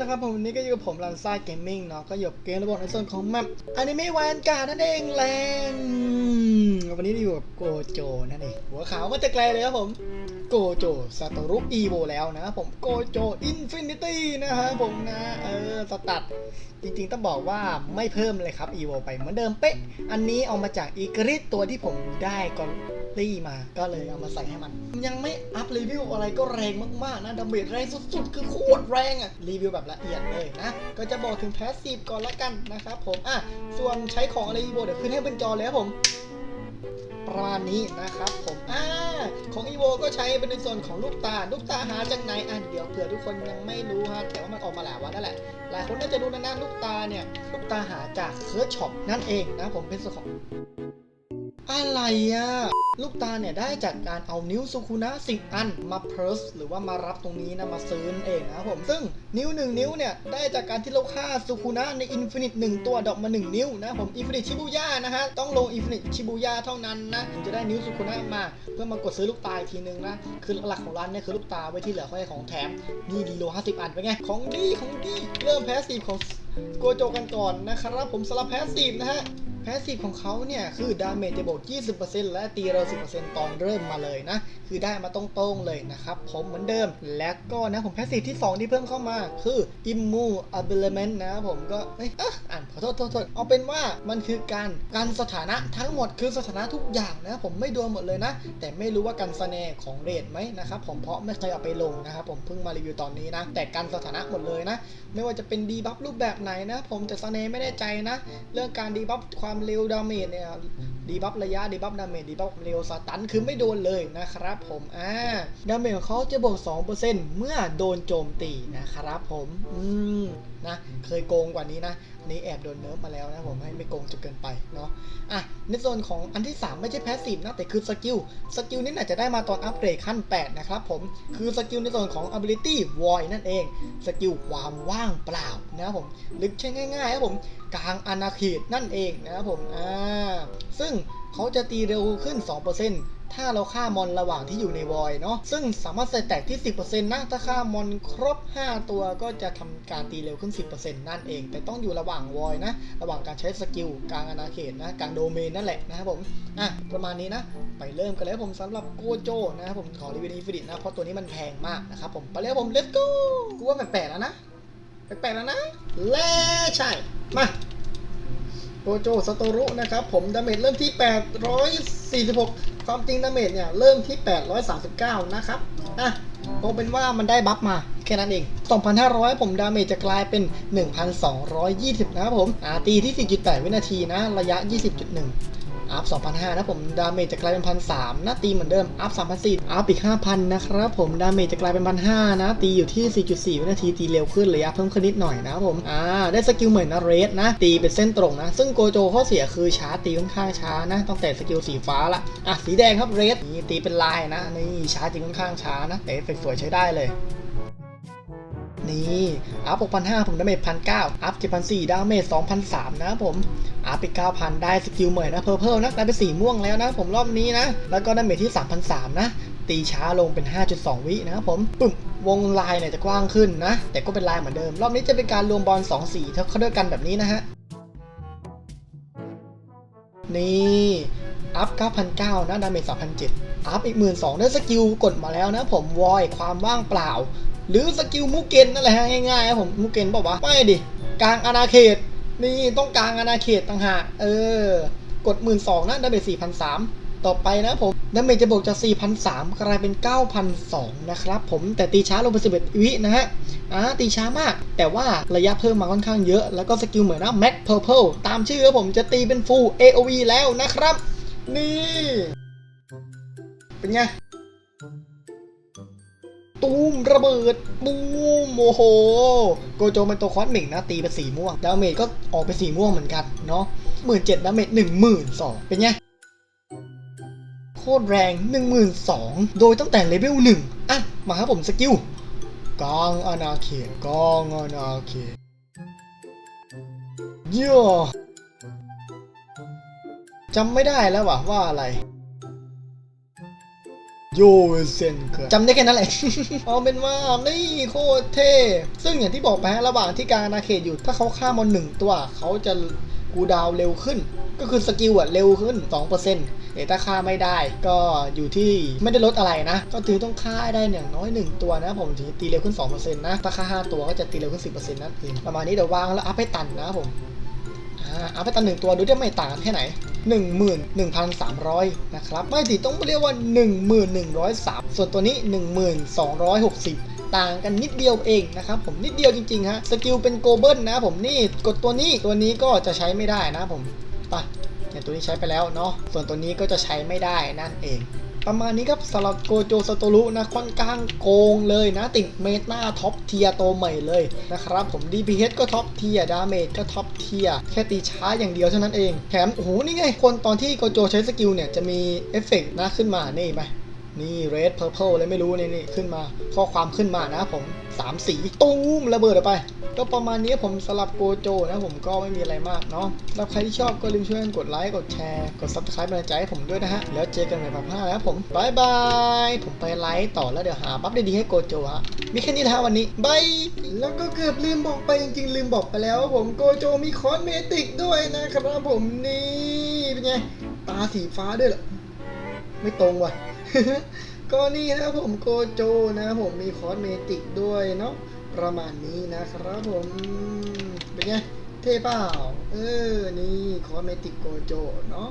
นะครับผมวันนี้ก็อยู่กับผมลันซ่าเกมมิ่งเนาะก็หยบเกมระบบในส่วนของแมปอนิเมะแวนการ์ดนั่นเองแลนวันนี้อยู่กับโกโจนั่นเองหัวขาวมาแต่ไกลเลยครับผม โกโจซาโตรุอีโวแล้วนะครับผมโกโจอินฟินิตี้นะครับผมนะเออสตัดจริงๆต้องบอกว่าไม่เพิ่มเลยครับอีโวไปเหมือนเดิมเป๊ะ อันนี้เอามาจากอีกริสตัวที่ผมได้ก่อนตี้มาก็เลยเอามาใส่ให้มัน ยังไม่อัพรีวิวอะไรก็แรงมากๆนะดาเมจแรงสุดๆ คือโคตรแรงอะรีวิวแบบละเอียดเลยนะ ก็จะบอกถึงแพสซีฟก่อนละกันนะครับผมอะส่วนใช้ของอะไรอีโวเดี๋ยวขึ้นให้เป็นจอเลยครับผม ประมาณนี้นะครับผมอ่า ของอีโวก็ใช้เป็นในส่วนของลูกตาลูกตาหาจากไหนอะเดี๋ยวเผื่อทุกคนยังไม่รู้ฮะแต่ว่ามันออกมาหลายวันนั่นแหละ หลายคนน่าจะรู้นะนะลูกตาเนี่ยลูกตาหาจากเคิร์ชช็อปนั่นเองนะผมเป็นส่วนของ อะไรอะลูกตาเนี่ยได้จากการเอานิ้วสุคุนะสิบอันมาเพิร์สหรือว่ามารับตรงนี้นะมาซื้อนั่นเองนะผม ซึ่งนิ้วหนึ่งนิ้วเนี่ย ได้จากการที่เราฆ่าสุคุนะในอินฟินิตหนึ่งตัวดอกมาหนึ่งนิ้วนะผมอินฟินิตชิบูย่านะฮะ ต้องลงอินฟินิตชิบูย่าเท่านั้นนะถึงจะได้นิ้วสุคุนะมา เพื่อมากดซื้อลูกตาอีกทีนึงนะคือหลักของร้านเนี่ยคือลูกตาไว้ที่เหลือค่อยของแถมนี่ดีโล50อันไปไงของดีของดีเริ่มแพสซีฟของโกโจกันก่อนนะครับผมสลับแพสซีฟนะฮะ พสซีฟของเขาเนี่ย คือดาเมจจะบวก 20%และตีเรา 10%ตอนเริ่มมาเลยนะ คือได้มาตรงๆเลยนะครับ ผมเหมือนเดิม และก็นะผมแพสซีฟที่ 2 ที่เพิ่มเข้ามา คือ Immu Abiliment นะครับผมก็เอ้ยอะอ่านขอโทษโทษเอาเป็นว่ามันคือการการสถานะทั้งหมดคือสถานะทุกอย่างนะผมไม่ดนหมดเลยนะ แต่ไม่รู้ว่ากันสแนของเรทไหมนะครับผมเพราะไม่เคยเอาไปลงนะครับผมเพิ่งมารีวิวตอนนี้นะ แต่การสถานะหมดเลยนะ ไม่ว่าจะเป็นดีบัฟรูปแบบไหนนะ ผมแต่สเนไม่แน่ใจนะ เรื่องการดีบัฟความเร็วดาเมจเนี่ยดีบัฟระยะดีบัฟดาเมจดีบัฟเร็วสตันคือไม่โดนเลยนะครับผมอ่าดาเมจของเขาจะบวก2%เมื่อโดนโจมตีนะครับผม อืมนะ เคยโกงกว่านี้นะ อันนี้แอบโดนเนิร์ฟมาแล้วนะผมให้ไม่โกงจนเกินไปเนาะ อะ ในส่วนของอันที่ 3 ไม่ใช่แพสซีฟนะ แต่คือสกิล สกิลนี้อาจจะได้มาตอนอัปเกรดขั้น 8 นะครับผม คือสกิลในส่วนของ ability void นั่นเอง สกิลความว่างเปล่านะครับผมหรือใช้ง่ายๆครับผม กลางอาณาเขตนั่นเองนะครับผม อ่า ซึ่งเขาจะตีเร็วขึ้น 2% ถ้าเราฆ่ามอนระหว่างที่อยู่ในวอยเนาะซึ่งสามารถใส่แตกที่ 10%นะถ้าฆ่ามอนครบ 5 ตัวก็จะทำการตีเร็วขึ้น 10%นั่นเอง แต่ต้องอยู่ระหว่างวอยนะ ระหว่างการใช้สกิลกลางอาณาเขตนะกลางโดเมนนั่นแหละนะครับผมอะประมาณนี้นะ ไปเริ่มกันเลยผมสำหรับโกโจนะครับผมขอรีวิวอินฟินิตนะเพราะตัวนี้มันแพงมากนะครับผมไปเลยผม let's go กูว่าแปลกๆแล้วนะแปลกๆแล้วนะและใช่มาโกโจสโตรุนะครับผมดาเมจเริ่มที่ 846 ความจริงดาเมจเนี่ยเริ่มที่ 839 นะครับอะเอาเป็นว่ามันได้บัฟมาแค่นั้นเอง 2,500 ผมดาเมจจะกลายเป็น 1,220 นะครับผมอ่าตีที่ 4.8 วินาทีนะ ระยะ 20.1 อัพ2,500นะผมดาเมจจะกลายเป็น1,300นะตีเหมือนเดิมอัพ3,400อัพอีก 5,000 นะครับผมดาเมจจะกลายเป็น1,500นะ ตีอยู่ที่ 4.4 วินาทีตีเร็วขึ้นระยะเพิ่มขึ้นนิดหน่อยนะผมอ่าได้สกิลเหมือนนะเรสนะตีเป็นเส้นตรงนะ ซึ่งโกโจข้อเสียคือช้าตีค่อนข้างช้านะตั้งแต่สกิลสีฟ้าละอะสีแดงครับเรสนี่ตีเป็นลายนะนี่ช้าจริงค่อนข้างช้านะแต่เอฟเฟกต์สวยใช้ได้เลย นี่อัพ 6,500 ผมดาเมจ 1,900 อัพ 7,400 ดาเมจ 2,300 นะครับผม อัพไป 9,000 ได้สกิลใหม่นะ เพอร์เพลนะกลายเป็นสีม่วงแล้วนะผมรอบนี้นะ แล้วก็ดาเมจที่ 3,300 นะ ตีช้าลงเป็น 5.2 วินะครับผมปึ๊บวงลายเนี่ยจะกว้างขึ้นนะ แต่ก็เป็นลายเหมือนเดิม รอบนี้จะเป็นการรวมบอล2สีเท่าเดียกันแบบนี้นะฮะ นี่อัพ 9,900 นะ ดาเมจ 3,700 อัพอีก 12,000ได้สกิลกดมาแล้วนะผม วอย ความว่างเปล่า หรือสกิลมุกเกนนั่นแหละฮะง่ายๆครับผมมุกเกนบอกว่าไม่ดิกลางอาณาเขต นี่ต้องกลางอาณาเขตต่างหากเออกด1 2ื่นสองนะดาเมจ4,300ต่อไปนะผมดาเมจจะบวกจาก4,300กลายเป็น9,200นะครับผมแต่ตีช้าลงไป11 วินะฮะอ่าตีช้ามาก แต่ว่าระยะเพิ่มมาค่อนข้างเยอะ แล้วก็สกิลเหมือนนะแม็กเพอร์เพลตามชื่อครับผมจะตีเป็นฟูล AOV แล้วนะครับ นี่ เป็นไง ตูมระเบิดบูมโอ้โหโกโจเป็นตัวคอสมิกนะตีเป็นสีม่วงดาเมจก็ออกเป็นสีม่วงเหมือนกันเนาะหมื่นเจ็ดดาเมจหนึ่งหมื่นสองเป็นไงโคตรแรงหนึ่งหมื่นสองโดยตั้งแต่เลเวลหนึ่งอะ มาครับผมสกิลกองอาณาเขตกองอาณาเขตเย่อจำไม่ได้แล้วว่ะว่าอะไร ยเซนเกิดจำได้แค่นั้นแหละ เอาเป็นว่านี่โคตรเท่ ซึ่งอย่างที่บอกไปฮะระหว่างที่กลารอาณาเขตอยู่ ถ้าเขาฆ่ามอนหนึ่งตัว เขาจะกูดาวน์เร็วขึ้น ก็คือสกิลอะเร็วขึ้น 2%แต่ถ้าฆ่าไม่ได้ก็อยู่ที่ไม่ได้ลดอะไรนะ ก็ถือต้องฆ่าให้ได้อย่างน้อย 1 ตัวนะผมถึงจะตีเร็วขึ้น 2%นะ ถ้าฆ่า 5 ตัวก็จะตีเร็วขึ้น 10%นั่นเองประมาณนี้เดี๋ยววางแล้วอัพให้ตันนะผมอ่าเอาไปตันหนึ่งตัวดูได้ไม่ต่างกันแค่ไหน 11,300 นะครับ ไม่ติต้องเรียกว่า 1103 ส่วนตัวนี้ 1260 ต่างกันนิดเดียวเองนะครับผมนิดเดียวจริงๆฮะสกิลเป็นโกลเบิลนะผมนี่กดตัวนี้ตัวนี้ก็จะใช้ไม่ได้นะผมไปเนี่ยตัวนี้ใช้ไปแล้วเนาะส่วนตัวนี้ก็จะใช้ไม่ได้นั่นเอง ประมาณนี้ครับสำหรับโกโจสโตรุนะค่อนข้างโกงเลยนะติดเมตาท็อปเทียตัวใหม่เลยนะครับผม DPH ก็ท็อปเทียดาเมจก็ท็อปเทียแค่ตีช้าอย่างเดียวเท่านั้นเองแถมโอ้โหนี่ไงคนตอนที่โกโจใช้สกิลเนี่ยจะมีเอฟเฟกต์นะขึ้นมานี่ไหมนี่ red purple เลยไม่รู้นี่นี่ขึ้นมาข้อความขึ้นมานะผมสามสี ตูมระเบิดออกไป ก็ประมาณนี้ผมสลับโกโจนะผมก็ไม่มีอะไรมากเนาะสำหรับใครที่ชอบก็ลืมช่วยกันกดไลค์กดแชร์กด subscribe เป็นกำลังใจให้ผมด้วยนะฮะ แล้วเจอกันใหม่ภาคหน้านะครับผมบายบายผมไปไลฟ์ต่อแล้วเดี๋ยวหาบัฟดีๆให้โกโจฮะมีแค่นี้นะฮะวันนี้บายแล้วก็เกือบลืมบอกไปจริงๆ ลืมบอกไปแล้วว่าผมโกโจมีคอนเมติกด้วยนะครับผมนี่เป็นไงตาสีฟ้าด้วยเหรอไม่ตรงว่ะก็นี่นะผมโกโจนะผมมีคอสเมติกด้วยเนาะ ประมาณนี้นะครับผม เป็นไง เท่เปล่า เออ นี่คอเมติกโกโจเนาะ